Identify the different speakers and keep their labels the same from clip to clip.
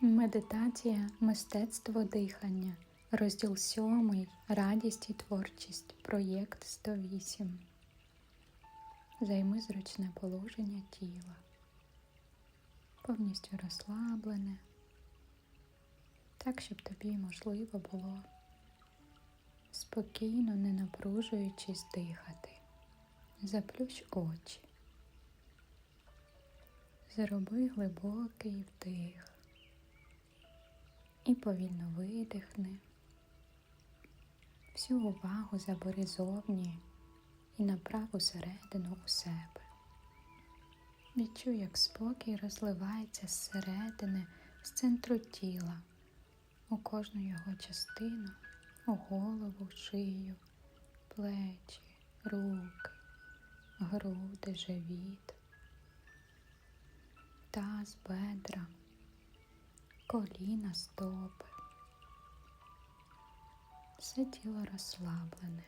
Speaker 1: Медитація мистецтво дихання. Розділ 7. Радість і творчість. Проєкт 108. Займи зручне положення тіла. Повністю розслаблене. Так, щоб тобі можливо було спокійно, не напружуючись дихати. Заплющ очі. Зроби глибокий вдих і повільно видихни. Всю увагу забери зовні і направ усередину у себе. Відчуй, як спокій розливається зсередини, з центру тіла, у кожну його частину, у голову, шию, плечі, руки, груди, живіт, таз, бедра коліна, стопи. Все тіло розслаблене.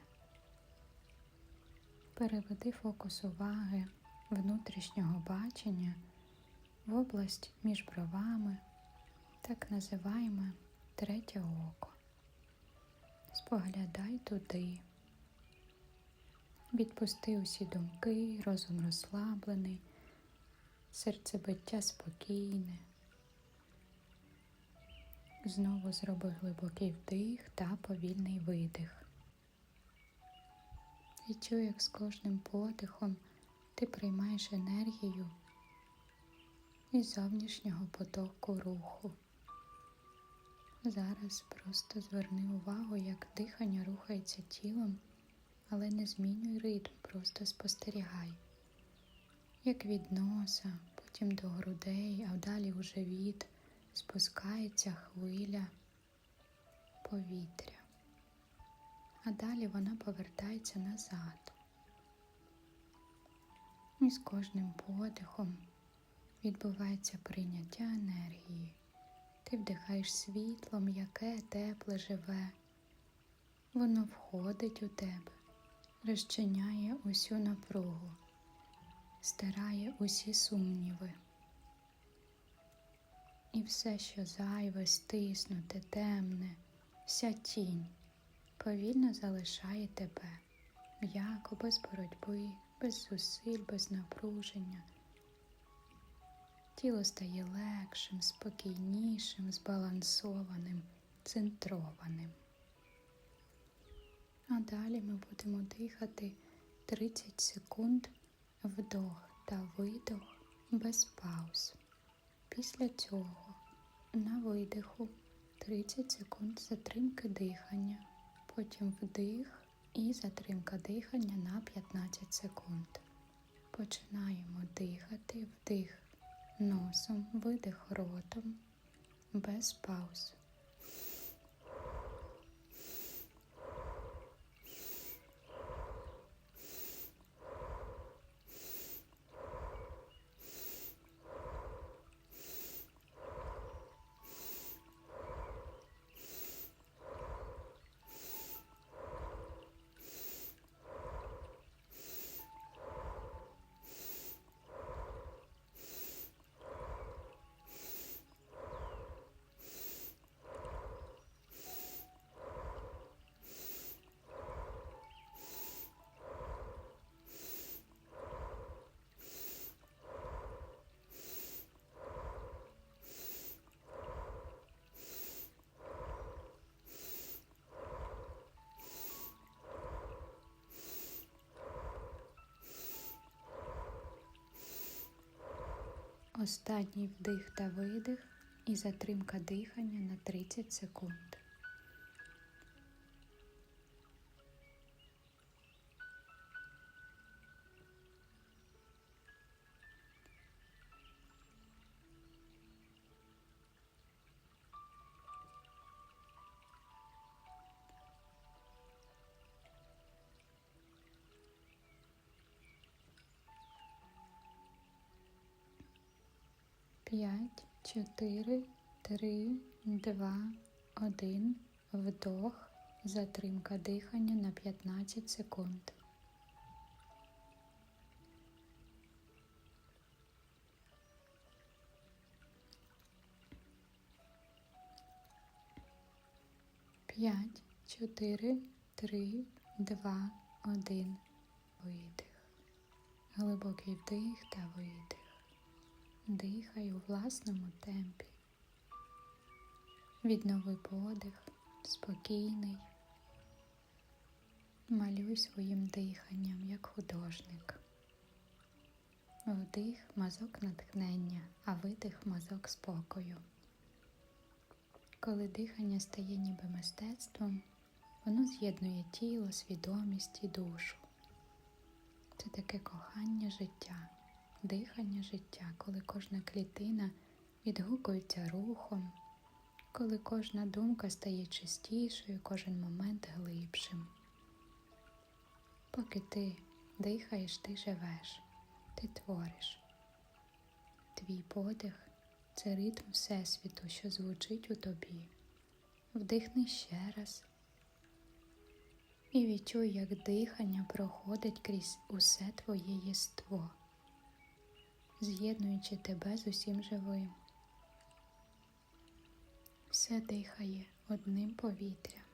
Speaker 1: Переведи фокус уваги внутрішнього бачення в область між бровами, так називаємо третє око. Споглядай туди. Відпусти усі думки, розум розслаблений, серцебиття спокійне. Знову зроби глибокий вдих та повільний видих. Відчуй, як з кожним подихом ти приймаєш енергію із зовнішнього потоку руху. Зараз просто зверни увагу, як дихання рухається тілом, але не змінюй ритм, просто спостерігай, як від носа, потім до грудей, а далі у живіт спускається хвиля повітря, а далі вона повертається назад. І з кожним подихом відбувається прийняття енергії. Ти вдихаєш світло, м'яке, тепле, живе. Воно входить у тебе, розчиняє усю напругу, стирає усі сумніви. І все, що зайве, стиснуте, темне, вся тінь повільно залишає тебе, м'яко, без боротьби, без зусиль, без напруження. Тіло стає легшим, спокійнішим, збалансованим, центрованим. А далі ми будемо дихати 30 секунд вдох та видох без пауз. Після цього на видиху 30 секунд затримки дихання, потім вдих і затримка дихання на 15 секунд. Починаємо дихати вдих носом, видих ротом без пауз. Останній вдих та видих і затримка дихання на 30 секунд. 5, 4, 3, 2, 1. Вдох. Затримка дихання на 15 секунд. П'ять, чотири, три, два, один. Видих. Глибокий вдих та видих. Дихай у власному темпі. Віднови подих, спокійний. Малюй своїм диханням як художник. Вдих мазок натхнення, а видих мазок спокою. Коли дихання стає ніби мистецтвом, воно з'єднує тіло, свідомість і душу. Це таке кохання життя, дихання життя, коли кожна клітина відгукується рухом, коли кожна думка стає чистішою, кожен момент глибшим. Поки ти дихаєш, ти живеш, ти твориш. Твій подих це ритм Всесвіту, що звучить у тобі. Вдихни ще раз і відчуй, як дихання проходить крізь усе твоє єство, з'єднуючи тебе з усім живим. Все дихає одним повітрям.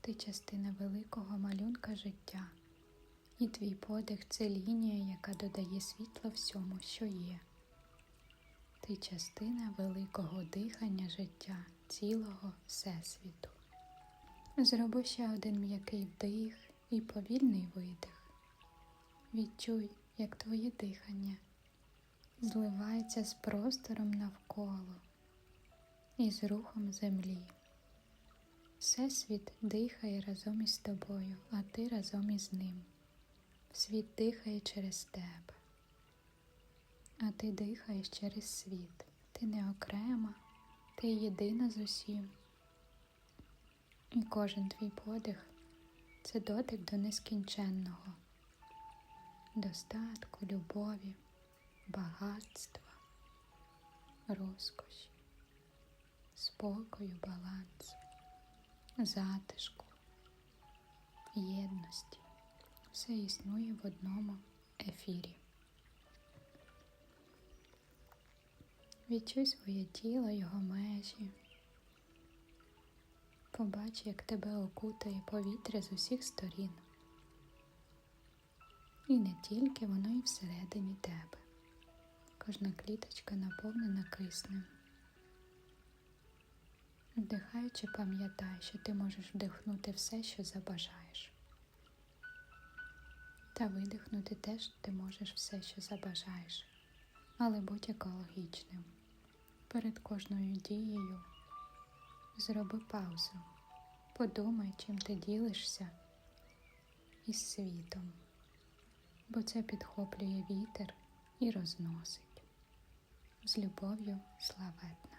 Speaker 1: Ти частина великого малюнка життя, і твій подих це лінія, яка додає світла всьому, що є. Ти частина великого дихання життя цілого Всесвіту. Зроби ще один м'який вдих і повільний видих. Відчуй, як твоє дихання зливається з простором навколо і з рухом землі. Всесвіт дихає разом із тобою, а ти разом із ним. Світ дихає через тебе, а ти дихаєш через світ. Ти не окрема, ти єдина з усім. І кожен твій подих це дотик до нескінченного, достатку, любові, багатства, розкоші, спокою, балансу, затишку, єдності. Все існує в одному ефірі. Відчуй своє тіло, його межі. Побач, як тебе окутає повітря з усіх сторін. І не тільки воно і всередині тебе. Кожна кліточка наповнена киснем. Вдихаючи, пам'ятай, що ти можеш вдихнути все, що забажаєш. Та видихнути теж ти можеш все, що забажаєш, але будь екологічним. Перед кожною дією зроби паузу, подумай, чим ти ділишся із світом, бо це підхоплює вітер і розносить. З любов'ю славетно.